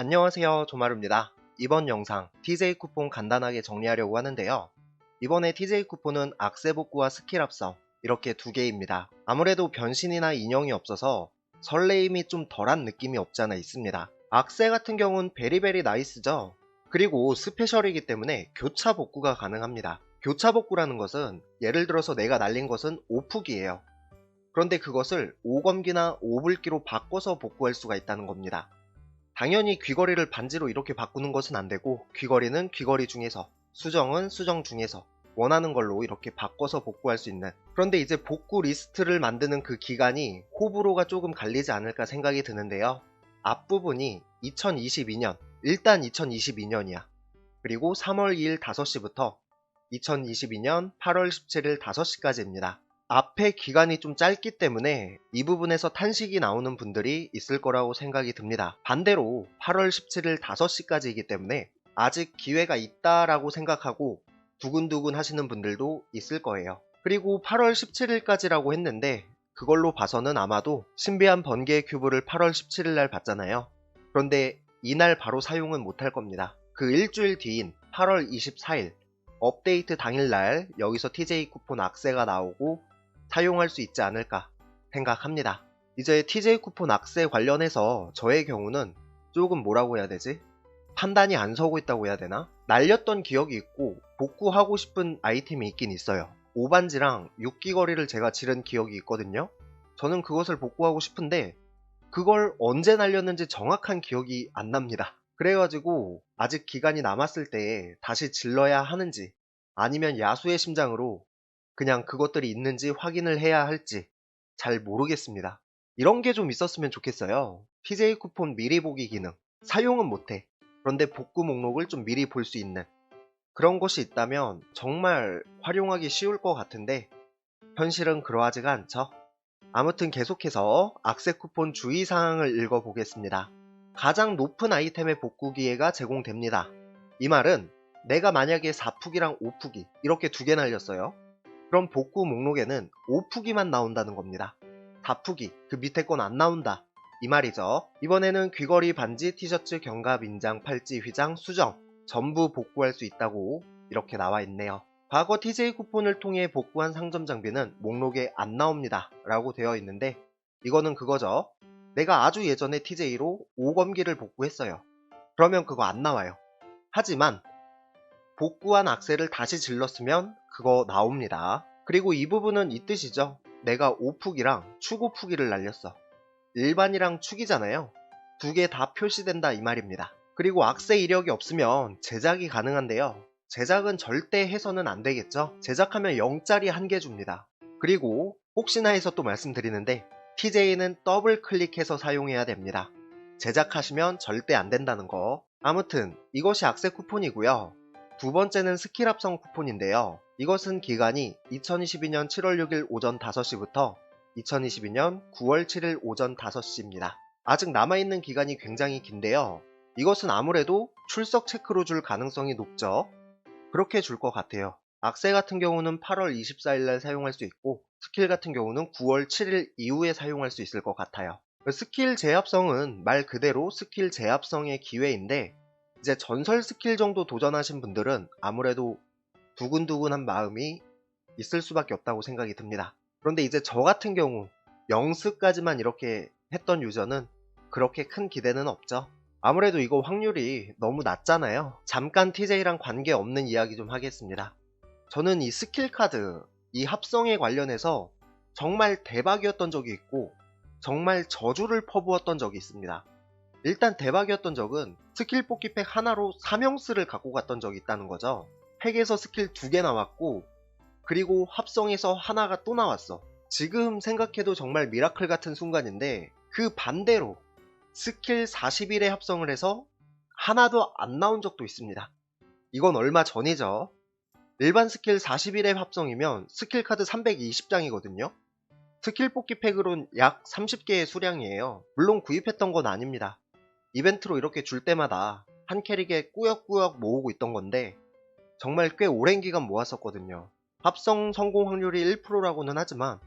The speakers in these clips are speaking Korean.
안녕하세요 조마루입니다. 이번 영상 TJ 쿠폰 간단하게 정리하려고 하는데요. 이번에 TJ 쿠폰은 악세 복구와 스킬 합성 이렇게 두 개입니다. 아무래도 변신이나 인형이 없어서 설레임이 좀 덜한 느낌이 없지 않아 있습니다. 악세 같은 경우는 베리베리 나이스죠. 그리고 스페셜이기 때문에 교차 복구가 가능합니다. 교차 복구라는 것은 예를 들어서 내가 날린 것은 오프기예요. 그런데 그것을 오검기나 오불기로 바꿔서 복구할 수가 있다는 겁니다. 당연히 귀걸이를 반지로 이렇게 바꾸는 것은 안 되고 귀걸이는 귀걸이 중에서 수정은 수정 중에서 원하는 걸로 이렇게 바꿔서 복구할 수 있는 그런데 이제 복구 리스트를 만드는 그 기간이 호불호가 조금 갈리지 않을까 생각이 드는데요. 앞부분이 2022년 일단 2022년이야. 그리고 3월 2일 5시부터 2022년 8월 17일 5시까지입니다. 앞에 기간이 좀 짧기 때문에 이 부분에서 탄식이 나오는 분들이 있을 거라고 생각이 듭니다. 반대로 8월 17일 5시까지이기 때문에 아직 기회가 있다라고 생각하고 두근두근 하시는 분들도 있을 거예요. 그리고 8월 17일까지라고 했는데 그걸로 봐서는 아마도 신비한 번개 큐브를 8월 17일 날 받잖아요. 그런데 이날 바로 사용은 못할 겁니다. 그 일주일 뒤인 8월 24일 업데이트 당일날 여기서 TJ 쿠폰 악세가 나오고 사용할 수 있지 않을까 생각합니다. 이제 TJ 쿠폰 악세 관련해서 저의 경우는 조금 뭐라고 해야 되지? 판단이 안 서고 있다고 해야 되나? 날렸던 기억이 있고 복구하고 싶은 아이템이 있긴 있어요. 오반지랑 6기거리를 제가 지른 기억이 있거든요. 저는 그것을 복구하고 싶은데 그걸 언제 날렸는지 정확한 기억이 안 납니다. 그래가지고 아직 기간이 남았을 때 다시 질러야 하는지 아니면 야수의 심장으로 그냥 그것들이 있는지 확인을 해야 할지 잘 모르겠습니다. 이런 게 좀 있었으면 좋겠어요. TJ 쿠폰 미리 보기 기능. 사용은 못해. 그런데 복구 목록을 좀 미리 볼 수 있는 그런 것이 있다면 정말 활용하기 쉬울 것 같은데 현실은 그러하지가 않죠. 아무튼 계속해서 악세 쿠폰 주의 사항을 읽어보겠습니다. 가장 높은 아이템의 복구 기회가 제공됩니다. 이 말은 내가 만약에 4푸기랑 5푸기 이렇게 두 개 날렸어요. 그럼 복구 목록에는 5푸기만 나온다는 겁니다. 4푸기 그 밑에 건 안 나온다. 이 말이죠. 이번에는 귀걸이, 반지, 티셔츠, 견갑, 인장, 팔찌, 휘장, 수정 전부 복구할 수 있다고 이렇게 나와 있네요. 과거 TJ 쿠폰을 통해 복구한 상점 장비는 목록에 안 나옵니다. 라고 되어 있는데 이거는 그거죠. 내가 아주 예전에 TJ로 5검기를 복구했어요. 그러면 그거 안 나와요. 하지만 복구한 악셀을 다시 질렀으면 그거 나옵니다. 그리고 이 부분은 이 뜻이죠. 내가 오프기랑 축오프기를 날렸어. 일반이랑 축이잖아요. 두 개 다 표시된다 이 말입니다. 그리고 악세 이력이 없으면 제작이 가능한데요. 제작은 절대 해서는 안 되겠죠. 제작하면 0짜리 한 개 줍니다. 그리고 혹시나 해서 또 말씀드리는데 TJ는 더블 클릭해서 사용해야 됩니다. 제작하시면 절대 안 된다는 거. 아무튼 이것이 악세 쿠폰이고요. 두 번째는 스킬 합성 쿠폰인데요. 이것은 기간이 2022년 7월 6일 오전 5시부터 2022년 9월 7일 오전 5시입니다. 아직 남아있는 기간이 굉장히 긴데요. 이것은 아무래도 출석 체크로 줄 가능성이 높죠. 그렇게 줄 것 같아요. 악세 같은 경우는 8월 24일날 사용할 수 있고 스킬 같은 경우는 9월 7일 이후에 사용할 수 있을 것 같아요. 스킬 재합성은 말 그대로 스킬 재합성의 기회인데 이제 전설 스킬 정도 도전하신 분들은 아무래도 두근두근한 마음이 있을 수밖에 없다고 생각이 듭니다. 그런데 이제 저 같은 경우 영스까지만 이렇게 했던 유저는 그렇게 큰 기대는 없죠. 아무래도 이거 확률이 너무 낮잖아요. 잠깐 TJ랑 관계없는 이야기 좀 하겠습니다. 저는 이 스킬 카드, 이 합성에 관련해서 정말 대박이었던 적이 있고 정말 저주를 퍼부었던 적이 있습니다. 일단 대박이었던 적은 스킬 뽑기 팩 하나로 사명스를 갖고 갔던 적이 있다는 거죠. 팩에서 스킬 두 개 나왔고 그리고 합성해서 하나가 또 나왔어. 지금 생각해도 정말 미라클 같은 순간인데 그 반대로 스킬 41에 합성을 해서 하나도 안 나온 적도 있습니다. 이건 얼마 전이죠. 일반 스킬 41의 합성이면 스킬 카드 320장이거든요. 스킬 뽑기 팩으론 약 30개의 수량이에요. 물론 구입했던 건 아닙니다. 이벤트로 이렇게 줄 때마다 한 캐릭에 꾸역꾸역 모으고 있던 건데 정말 꽤 오랜 기간 모았었거든요. 합성 성공 확률이 1%라고는 하지만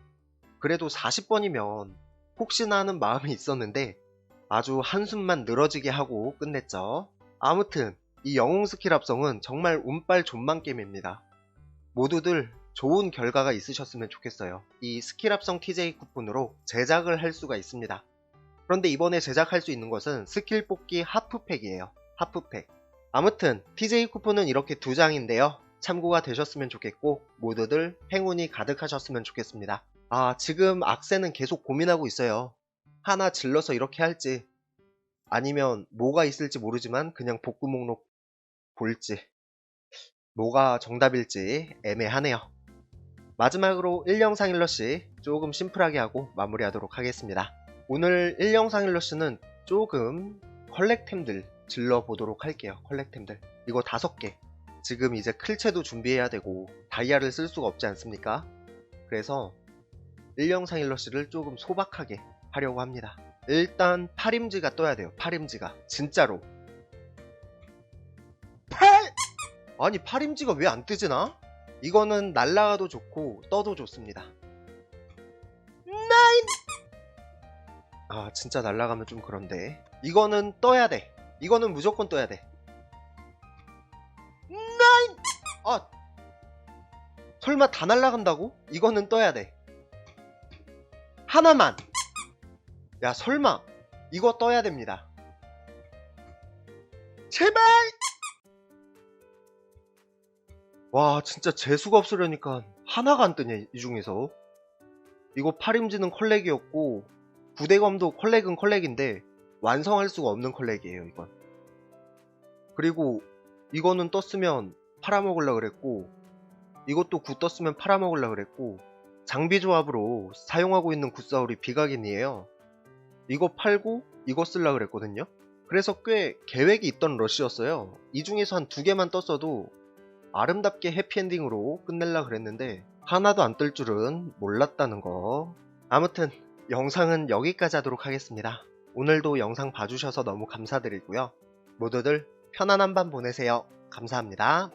그래도 40번이면 혹시나 하는 마음이 있었는데 아주 한숨만 늘어지게 하고 끝냈죠. 아무튼 이 영웅 스킬 합성은 정말 운빨 존만 게임입니다. 모두들 좋은 결과가 있으셨으면 좋겠어요. 이 스킬 합성 TJ 쿠폰으로 제작을 할 수가 있습니다. 그런데 이번에 제작할 수 있는 것은 스킬 뽑기 하프팩이에요. 하프팩. 아무튼 TJ 쿠폰은 이렇게 두 장인데요. 참고가 되셨으면 좋겠고 모두들 행운이 가득하셨으면 좋겠습니다. 아 지금 악세는 계속 고민하고 있어요. 하나 질러서 이렇게 할지 아니면 뭐가 있을지 모르지만 그냥 복구 목록 볼지 뭐가 정답일지 애매하네요. 마지막으로 1영상 1러시 조금 심플하게 하고 마무리하도록 하겠습니다. 오늘 1영상 1러시는 조금 컬렉템들 질러보도록 할게요. 컬렉템들. 이거 다섯 개. 지금 이제 클체도 준비해야 되고 다이아를 쓸 수가 없지 않습니까? 그래서 1영상 1러시를 조금 소박하게 하려고 합니다. 일단 파림지가 떠야 돼요. 파림지가. 진짜로. 팔! 아니 파림지가 왜 안 뜨지나? 이거는 날라가도 좋고 떠도 좋습니다. 아 진짜 날라가면 좀 그런데 이거는 떠야 돼. 이거는 무조건 떠야 돼. 나인! 아 설마 다 날라간다고? 이거는 떠야 돼. 하나만. 야 설마 이거 떠야 됩니다. 제발! 와 진짜 재수가 없으려니까 하나가 안 뜨냐 이 중에서 이거 파림지는 컬렉이었고 부대검도 컬렉은 컬렉인데 완성할 수가 없는 컬렉이에요 이건. 그리고 이거는 떴으면 팔아먹으려 그랬고 이것도 구 떴으면 팔아먹으려 그랬고 장비 조합으로 사용하고 있는 굿사울이 비각인이에요. 이거 팔고 이거 쓸라 그랬거든요. 그래서 꽤 계획이 있던 러시였어요. 이 중에서 한 두 개만 떴어도 아름답게 해피엔딩으로 끝낼라 그랬는데 하나도 안 뜰 줄은 몰랐다는 거. 아무튼 영상은 여기까지 하도록 하겠습니다. 오늘도 영상 봐주셔서 너무 감사드리고요. 모두들 편안한 밤 보내세요. 감사합니다.